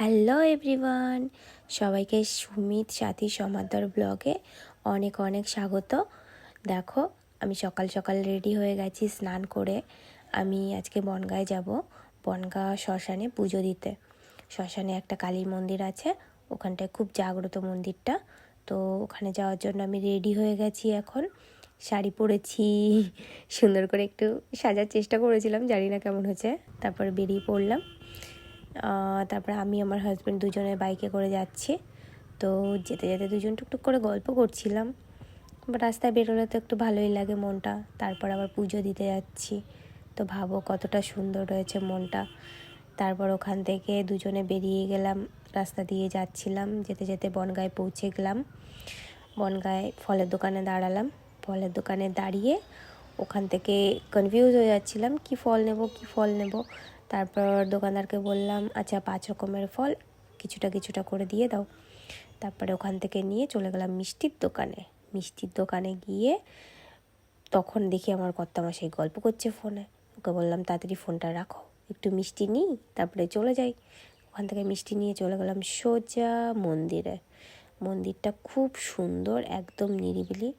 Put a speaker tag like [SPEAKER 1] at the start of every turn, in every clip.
[SPEAKER 1] Hello everyone, সবাইকে সুমিত সাথী সমাদর ব্লগে অনেক অনেক স্বাগত। দেখো, আমি সকাল সকাল রেডি হয়ে গেছি স্নান করে। আমি আজকে বনগায় যাব, বনগা শ্মশানে পুজো দিতে। শ্মশানে একটা কালী মন্দির আছে, ওখানটায় খুব জাগ্রত মন্দিরটা। তো ওখানে যাওয়ার জন্য আমি রেডি হয়ে গেছি এখন। শাড়ি পরেছি, সুন্দর করে একটু সাজার চেষ্টা করেছিলাম, জানি না কেমন হয়েছে তারপর বেরিয়ে পড়লাম। তারপরে আমি আমার হাজব্যান্ড দুজনে বাইকে করে যাচ্ছি। তো যেতে যেতে দুজন টুকটুক করে গল্প করছিলাম। বা রাস্তায় বেরোলে তো একটু ভালোই লাগে মনটা। তারপর আবার পুজো দিতে যাচ্ছি। তো ভাবো কতটা সুন্দর রয়েছে মনটা। তারপর ওখান থেকে দুজনে বেরিয়ে গেলাম, রাস্তা দিয়ে যাচ্ছিলাম। যেতে যেতে বনগায় পৌঁছে গেলাম। বনগায় ফলের দোকানে দাঁড়ালাম। ফলের দোকানে দাঁড়িয়ে ওখান থেকে কনফিউজ হয়ে যাচ্ছিলাম, কি ফল নেব, কি ফল নেব। তারপর দোকানদারকে বললাম আচ্ছা পাঁচ রকমের ফল, কিছুটা কিছুটা করে দিয়ে দাও। তারপরে ওখান থেকে নিয়ে চলে গেলাম মিষ্টির দোকানে। মিষ্টির দোকানে গিয়ে তখন দেখি আমার কর্তামা সেই গল্প করছে ফোনে। ওকে বললাম, তাড়াতাড়ি ফোনটা রাখো, একটু মিষ্টি নিই, তারপরে চলে যাই। ওখান থেকে মিষ্টি নিয়ে চলে গেলাম সোজা মন্দিরে। মন্দিরটা খুব সুন্দর, একদম নিরিবিলি।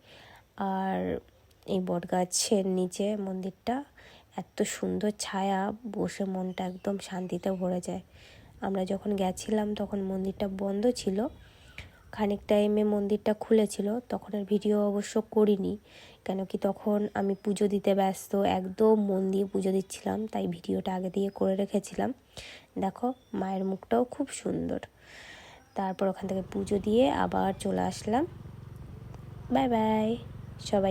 [SPEAKER 1] আর এই বটগাছের নিচে মন্দিরটা এত সুন্দর ছায়া, বসে মনটা একদম শান্তিতে ভরে যায়। আমরা যখন গেছিলাম তখন মন্দিরটা বন্ধ ছিল। খানিক টাইমে মন্দিরটা খুলেছিল, তখন আর ভিডিও অবশ্য করিনি। কেন কি তখন আমি পুজো দিতে ব্যস্ত, একদম মন দিয়ে পুজো দিচ্ছিলাম, তাই ভিডিওটা আগে দিয়ে করে রেখেছিলাম। দেখো, মায়ের মুখটাও খুব সুন্দর। তারপর ওখান থেকে পুজো দিয়ে আবার চলে আসলাম। বাই বাই, সবাই